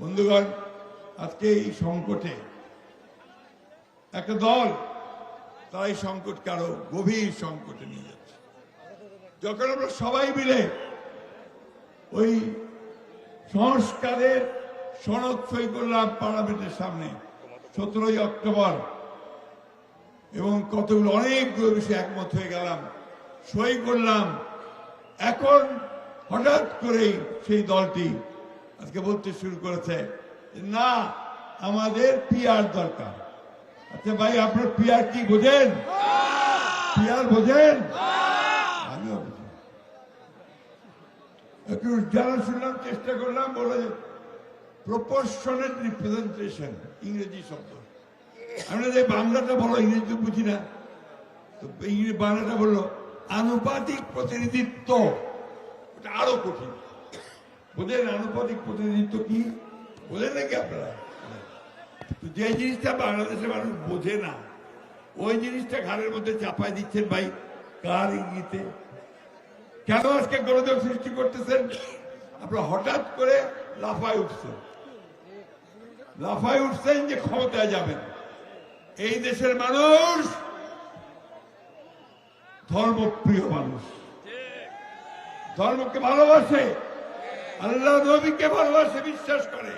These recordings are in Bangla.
বন্ধুগণ, আজকে এই সংকটে একটা দল তারা এই সংকটকে আরও গভীর সংকটে নিয়ে যাচ্ছে। যখন আমরা সবাই মিলে ওই সংস্কারের সনদ সই করলাম পার্লামেন্টের সামনে, সতেরোই অক্টোবর, এবং কতগুলো অনেকগুলো বিষয়ে একমত হয়ে গেলাম, সই করলাম, এখন হঠাৎ করেই সেই দলটি আজকে বলতে শুরু করেছে না, আমাদের পিয়ার দরকার। আচ্ছা ভাই, আপনার পিয়ার কি, বোঝেন? পিয়ার বোঝেন? আমিও একটু শুনলাম চেষ্টা করলাম, বলে প্রপোর্শনেট রিপ্রেজেন্টেশন ইংরেজি শব্দ। আমরা যে বাংলাটা বলো ইংরেজি বুঝি না। তো বাংলাটা বলল, আনুপাতিক প্রতিনিধিত্ব। ওটা আরও কঠিন। বোঝেন আনুপাতিক প্রতিনিধিত্ব কি? বোঝেন নাকি আপনারা? যে জিনিসটা বাংলাদেশের মানুষ বোঝে না, ওই জিনিসটা ঘাড়ের মধ্যে চাপায় দিচ্ছেন ভাই, কার ইঙ্গিতে? কেন আজকে গোলযোগ সৃষ্টি করতেছেন? আপনারা হঠাৎ করে লাফায় উঠছেন। লাফায় উঠছেন যে ক্ষমতায় যাবেন। এই দেশের মানুষ ধর্মপ্রিয় মানুষ। ধর্মকে ভালোবাসে। আল্লাহ নবীকে ভালোবাসে, বিশ্বাস করে।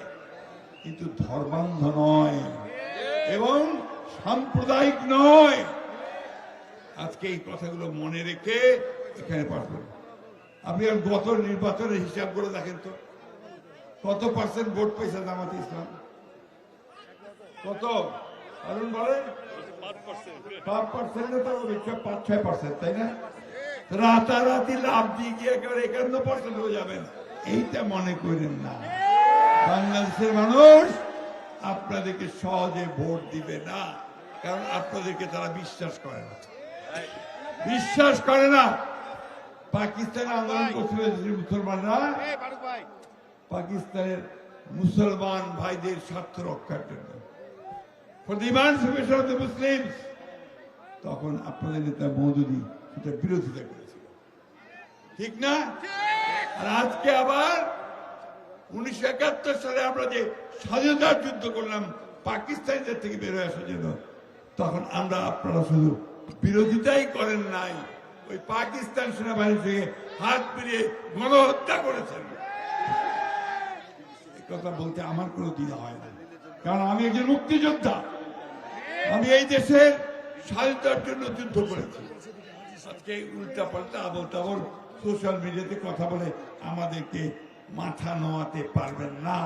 কিন্তু ধর্মান্ধ নয়, এবং সাম্প্রদায়িক নয়। আজকে এই কথাগুলো মনে রেখে এখানে পাঠাবেন আপনি গত নির্বাচনের হিসাব করে দেখেন তো। কত পার্সেন্ট ভোট পাইছে জামাত ইসলাম? কত? অরুণ বলেন পাঁচ পাঁচ, ছয় পার্সেন্ট তাই না? রাতারাতি লাভ দিয়ে গিয়ে একেবারে একান্ন পার্সেন্ট হয়ে যাবেন? এইটা মনে করেন না। বাংলাদেশের মানুষ আপনাদেরকে সহজে ভোট দিবে না, কারণ আপনাদেরকে তারা বিশ্বাস করে না। বিশ্বাস করে না। পাকিস্তান আন্দোলন করছিল মুসলমানরা, পাকিস্তানের মুসলমান ভাইদের স্বার্থ রক্ষার জন্য। the Muslims তখন আপনাদের নেতা মৌদুদি সেটা বিরোধিতা করেছিল। ঠিক না? আর আজকে আবার উনিশশো একাত্তর সালে আমরা যে স্বাধীনতার যুদ্ধ করলাম, পাকিস্তানিদের থেকে বের আসার জন্য, তখন আমরা আপনারা শুধু বিরোধিতাই করেন নাই, ওই পাকিস্তান সেনাবাহিনী থেকে হাত ফিরিয়ে গণহত্যা করেছেন। কথা বলতে আমার কোনো দিন হয় না, কারণ আমি একজন মুক্তিযোদ্ধা। আমি এই দেশের স্বাধীনতার জন্য যুদ্ধ করেছি। আজকে উল্টা পাল্টা আবল তাবল সোশ্যাল মিডিয়াতে কথা বলে আমাদেরকে মাথা নোয়াতে পারবেন না।